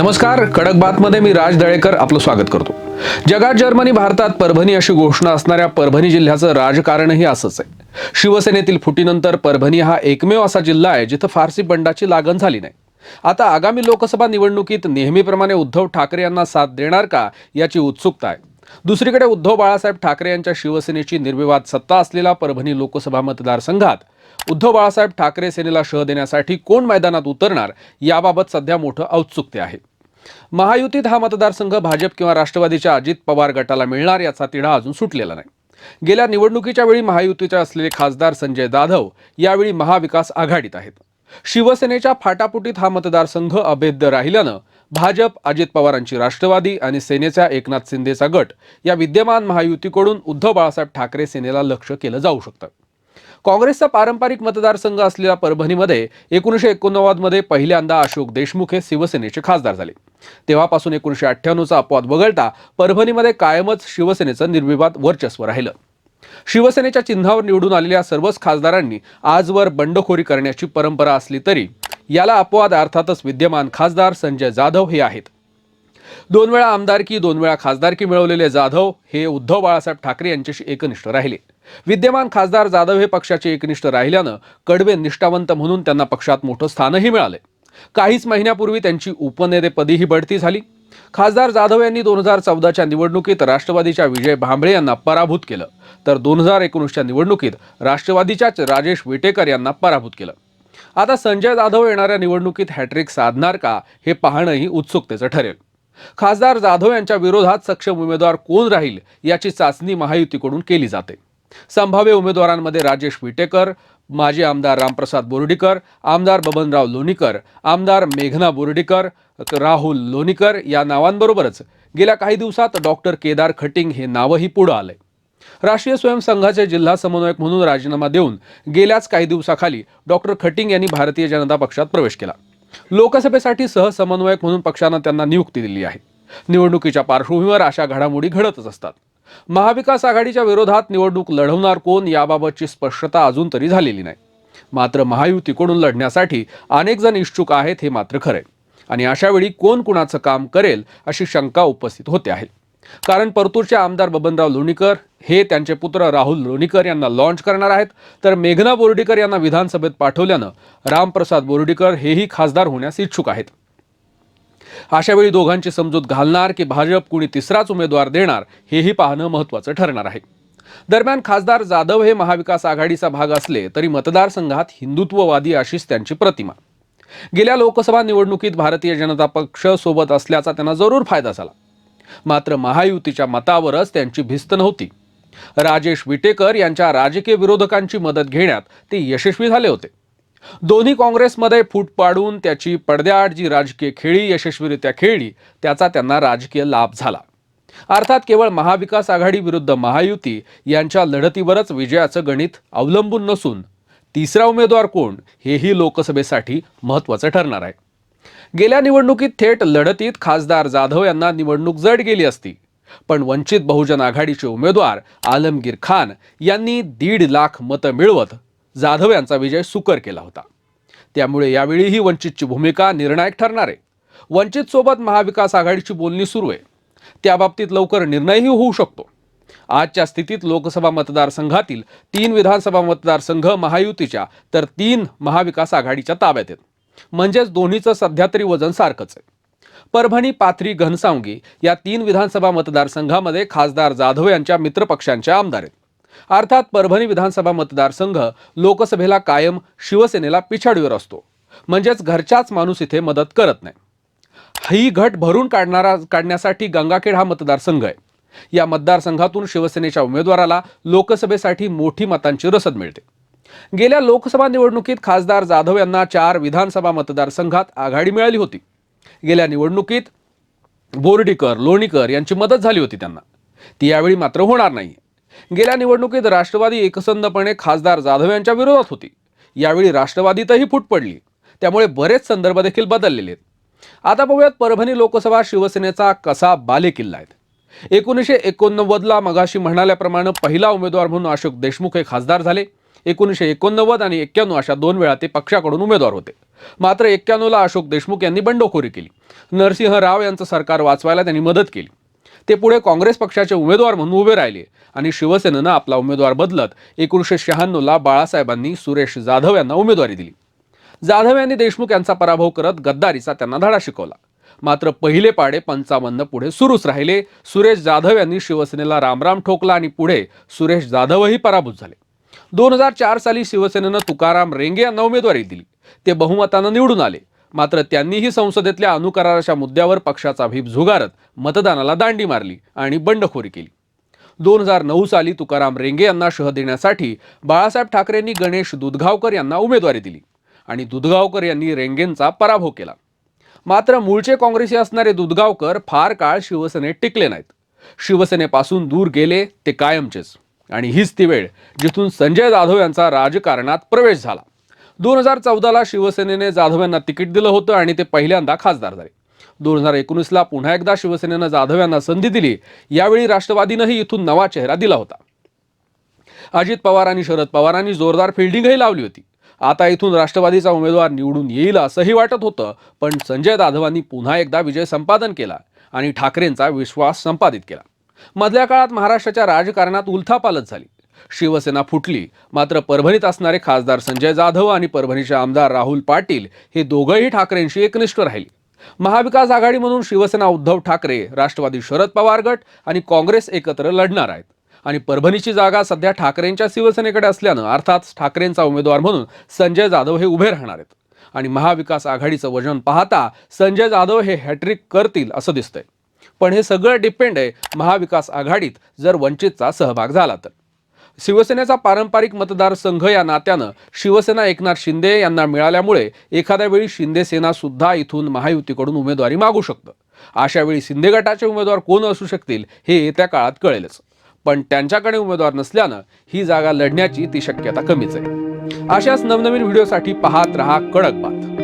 नमस्कार कडक बातमध्ये मी राज दळेकर आपलं स्वागत करतो. जगात जर्मनी भारतात परभणी अशी घोषणा असणाऱ्या परभणी जिल्ह्याचं राजकारणही असंच आहे. शिवसेनेतील फुटीनंतर परभणी हा एकमेव असा जिल्हा आहे जिथं फारसी बंडाची लागण झाली नाही. आता आगामी लोकसभा निवडणुकीत नेहमीप्रमाणे उद्धव ठाकरे यांना साथ देणार का याची उत्सुकता आहे. दुसरीकडे उद्धव बाळासाहेब ठाकरे यांच्या शिवसेनेची निर्विवाद सत्ता असलेला परभणी लोकसभा मतदारसंघात उद्धव बाळासाहेब ठाकरे सेनेला शह देण्यासाठी कोण मैदानात उतरणार याबाबत सध्या मोठं औत्सुक्य आहे. महायुतीत हा मतदारसंघ भाजप किंवा राष्ट्रवादीच्या अजित पवार गटाला मिळणार याचा तिढा अजून सुटलेला नाही. गेल्या निवडणुकीच्या वेळी महायुतीचे असलेले खासदार संजय जाधव यावेळी महाविकास आघाडीत आहेत. शिवसेनेच्या फाटाफुटीत हा मतदारसंघ अभेद्य राहिल्यानं भाजप अजित पवारांची राष्ट्रवादी आणि सेनेचा एकनाथ शिंदेचा गट या विद्यमान महायुतीकडून उद्धव बाळासाहेब ठाकरे सेनेला लक्ष केलं जाऊ शकतं. काँग्रेसचा पारंपरिक मतदारसंघ असलेल्या परभणीमध्ये एकोणीसशे एकोणनव्वदमध्ये पहिल्यांदा अशोक देशमुख हे शिवसेनेचे खासदार झाले. तेव्हापासून एकोणीसशे अठ्ठ्याण्णवचा अपवाद वगळता परभणीमध्ये कायमच शिवसेनेचं निर्विवाद वर्चस्व राहिलं. शिवसेनेच्या चिन्हावर निवडून आलेल्या सर्वच खासदारांनी आजवर बंडखोरी करण्याची परंपरा असली तरी याला अपवाद अर्थातच विद्यमान खासदार संजय जाधव हे आहेत. दोन वेळा आमदारकी दोन वेळा खासदारकी मिळवलेले जाधव हे उद्धव बाळासाहेब ठाकरे यांच्याशी एकनिष्ठ राहिले. विद्यमान खासदार जाधव हे पक्षाचे एकनिष्ठ राहिल्यानं कडवे निष्ठावंत म्हणून त्यांना पक्षात मोठं स्थानही मिळाले. काहीच महिन्यापूर्वी त्यांची उपनेतेपदीही बढती झाली. खासदार जाधव यांनी दोन हजार चौदाच्या निवडणुकीत राष्ट्रवादीच्या विजय भांबळे यांना पराभूत केलं. तर दोन हजार एकोणीसच्या निवडणुकीत राष्ट्रवादीच्याच राजेश विटेकर यांना पराभूत केलं. आता संजय जाधव येणाऱ्या निवडणुकीत हॅट्रिक साधणार का हे पाहणंही उत्सुकतेचं ठरेल. खासदार जाधव यांच्या विरोधात सक्षम उमेदवार कोण राहील याची चाचणी महायुतीकडून केली जाते. संभाव्य उमेदवारांमध्ये राजेश विटेकर माजी आमदार रामप्रसाद बोर्डीकर आमदार बबनराव लोणीकर आमदार मेघना बोर्डीकर राहुल लोणीकर या नावांबरोबरच गेल्या काही दिवसात डॉक्टर केदार खटिंग हे नावही पुढं आलंय. राष्ट्रीय स्वयंसंघाचे जिल्हा समन्वयक म्हणून राजीनामा देऊन गेल्याच काही दिवसाखाली डॉक्टर खटिंग यांनी भारतीय जनता पक्षात प्रवेश केला. लोकसभेसाठी सहसमन्वयक म्हणून पक्षानं त्यांना नियुक्ती दिली आहे. निवडणुकीच्या पार्श्वभूमीवर अशा घडामोडी घडतच असतात. महाविकास आघाडीच्या विरोधात निवडणूक लढवणार कोण याबाबतची स्पष्टता अजून तरी झालेली नाही. मात्र महायुतीकडून लढण्यासाठी अनेक जण इच्छुक आहेत हे मात्र खरे आणि अशावेळी कोण कुणाचं काम करेल अशी शंका उपस्थित होते आहे. कारण परतूरचे आमदार बबनराव लोणीकर हे त्यांचे पुत्र राहुल लोणीकर यांना लॉन्च करणार आहेत. तर मेघना बोर्डीकर यांना विधानसभेत पाठवल्यानं रामप्रसाद बोर्डीकर हेही खासदार होण्यास इच्छुक आहेत. अशावेळी दोघांची समजूत घालणार की भाजप कुणी तिसराच उमेदवार देणार हेही पाहणं महत्वाचं ठरणार आहे. दरम्यान खासदार जाधव हे महाविकास आघाडीचा भाग असले तरी मतदारसंघात हिंदुत्ववादी अशीच त्यांची प्रतिमा. गेल्या लोकसभा निवडणुकीत भारतीय जनता पक्ष सोबत असल्याचा त्यांना जरूर फायदा झाला. मात्र महायुतीच्या मतावरच त्यांची भिस्त नव्हती. राजेश विटेकर यांच्या राजकीय विरोधकांची मदत घेण्यात ते यशस्वी झाले होते. दोन्ही काँग्रेसमध्ये फूट पाडून त्याची पडद्याआड जी राजकीय खेळी यशस्वीरित्या खेळली त्याचा त्यांना राजकीय लाभ झाला. अर्थात केवळ महाविकास आघाडी विरुद्ध महायुती यांच्या लढतीवरच विजयाचं गणित अवलंबून नसून तिसरा उमेदवार कोण हेही लोकसभेसाठी महत्त्वाचं ठरणार आहे. गेल्या निवडणुकीत थेट लढतीत खासदार जाधव यांना निवडणूक जड गेली असती. पण वंचित बहुजन आघाडीचे उमेदवार आलमगीर खान यांनी दीड लाख मतं मिळवत जाधव यांचा विजय सुकर केला होता. त्यामुळे यावेळीही वंचितची भूमिका निर्णायक ठरणार आहे. वंचित सोबत महाविकास आघाडीची बोलणी सुरू आहे. त्याबाबतीत लवकर निर्णयही होऊ शकतो. आजच्या स्थितीत लोकसभा मतदारसंघातील तीन विधानसभा मतदारसंघ महायुतीच्या तर तीन महाविकास आघाडीच्या ताब्यात आहेत. म्हणजेच दोन्हीचं सध्या तरी वजन सारखंच आहे. परभणी पाथरी घनसावंगी या तीन विधानसभा मतदारसंघामध्ये खासदार जाधव यांच्या मित्रपक्षांच्या आमदार आहेत. अर्थात परभणी विधानसभा मतदारसंघ लोकसभेला कायम शिवसेनेला पिछाडीवर असतो. म्हणजेच घरच्याच माणूस इथे मदत करत नाही. ही घट भरून काढणारा काढण्यासाठी गंगाखेड हा मतदारसंघ आहे. या मतदारसंघातून शिवसेनेच्या उमेदवाराला लोकसभेसाठी मोठी मतांची रसद मिळते. गेल्या लोकसभा निवडणुकीत खासदार जाधव यांना चार विधानसभा मतदारसंघात आघाडी मिळाली होती. गेल्या निवडणुकीत बोर्डीकर लोणीकर यांची मदत झाली होती त्यांना. ती यावेळी मात्र होणार नाही गेल्या निवडणुकीत राष्ट्रवादी एकसंधपणे खासदार जाधव यांच्या विरोधात होती. यावेळी राष्ट्रवादीतही फूट पडली. त्यामुळे बरेच संदर्भ देखील बदललेले आहेत. आता बघूयात परभणी लोकसभा शिवसेनेचा कसा बालेकिल्ला आहेत एकोणीसशे एकोणनव्वदला मगाशी म्हणाल्याप्रमाणे पहिला उमेदवार म्हणून अशोक देशमुख हे खासदार झाले. एकोणीसशे एकोणनव्वद आणि एक्क्याण्णव अशा दोन वेळा ते पक्षाकडून उमेदवार होते. मात्र एक्क्याण्णवला अशोक देशमुख यांनी बंडखोरी केली. नरसिंह राव यांचं सरकार वाचवायला त्यांनी मदत केली. ते पुढे काँग्रेस पक्षाचे उमेदवार म्हणून उभे राहिले आणि शिवसेनेनं आपला उमेदवार बदलत एकोणीसशे शहाण्णवला बाळासाहेबांनी सुरेश जाधव यांना उमेदवारी दिली. जाधव यांनी देशमुख यांचा पराभव करत गद्दारीचा त्यांना धडा शिकवला. मात्र पहिले पाडे पंचावन्न पुढे सुरूच राहिले. सुरेश जाधव यांनी शिवसेनेला रामराम ठोकला आणि पुढे सुरेश जाधवही पराभूत झाले. दोन हजार चार साली शिवसेनेनं तुकाराम रेंगे यांना उमेदवारी दिली. ते बहुमतानं निवडून आले. मात्र त्यांनीही संसदेतल्या अनुकराराच्या मुद्द्यावर पक्षाचा भीप झुगारत मतदानाला दांडी मारली आणि बंडखोरी केली. दोन हजार नऊ साली तुकाराम रेंगे यांना शह देण्यासाठी बाळासाहेब ठाकरेंनी गणेश दुधगावकर यांना उमेदवारी दिली आणि दुधगावकर यांनी रेंगेंचा पराभव केला. मात्र मूळचे काँग्रेसी असणारे दुधगावकर फार काळ शिवसेनेत टिकले नाहीत. शिवसेनेपासून दूर गेले ते कायमचेच. आणि हीच ती वेळ जिथून संजय जाधव यांचा राजकारणात प्रवेश झाला. दोन हजार चौदाला शिवसेनेने जाधव यांना तिकीट दिलं होतं आणि ते पहिल्यांदा खासदार झाले. दोन हजार एकोणीसला पुन्हा एकदा शिवसेनेनं जाधव यांना संधी दिली. यावेळी राष्ट्रवादीनंही इथून नवा चेहरा दिला होता. अजित पवार आणि शरद पवारांनी जोरदार फिल्डिंगही लावली होती. आता इथून राष्ट्रवादीचा उमेदवार निवडून येईल असंही वाटत होतं पण संजय जाधवांनी पुन्हा एकदा विजय संपादन केला आणि ठाकरेंचा विश्वास संपादित केला. मधल्या काळात महाराष्ट्राच्या राजकारणात उलथापालत झाली. शिवसेना फुटली मात्र परभणीत असणारे खासदार संजय जाधव आणि परभणीचे आमदार राहुल पाटील हे दोघंही ठाकरेंशी एकनिष्ठ राहिले. महाविकास आघाडी म्हणून शिवसेना उद्धव ठाकरे राष्ट्रवादी शरद पवार गट आणि काँग्रेस एकत्र लढणार आहेत. आणि परभणीची जागा सध्या ठाकरेंच्या शिवसेनेकडे असल्यानं अर्थात ठाकरेंचा उमेदवार म्हणून संजय जाधव हे उभे राहणार आहेत. आणि महाविकास आघाडीचं वजन पाहता संजय जाधव हे हॅट्रिक करतील असं दिसतंय. पण हे सगळं डिपेंड आहे महाविकास आघाडीत जर वंचितचा सहभाग झाला तर. शिवसेनेचा पारंपरिक मतदारसंघ या नात्यानं शिवसेना एकनाथ शिंदे यांना मिळाल्यामुळे एखाद्या वेळी शिंदे सेना सुद्धा इथून महायुतीकडून उमेदवारी मागू शकतं. अशा वेळी शिंदे गटाचे उमेदवार कोण असू शकतील हे येत्या काळात कळेलच. पण त्यांच्याकडे उमेदवार नसल्यानं ही जागा लढण्याची ती शक्यता कमीच आहे. अशाच नवनवीन व्हिडिओसाठी पाहत रहा कडक बात.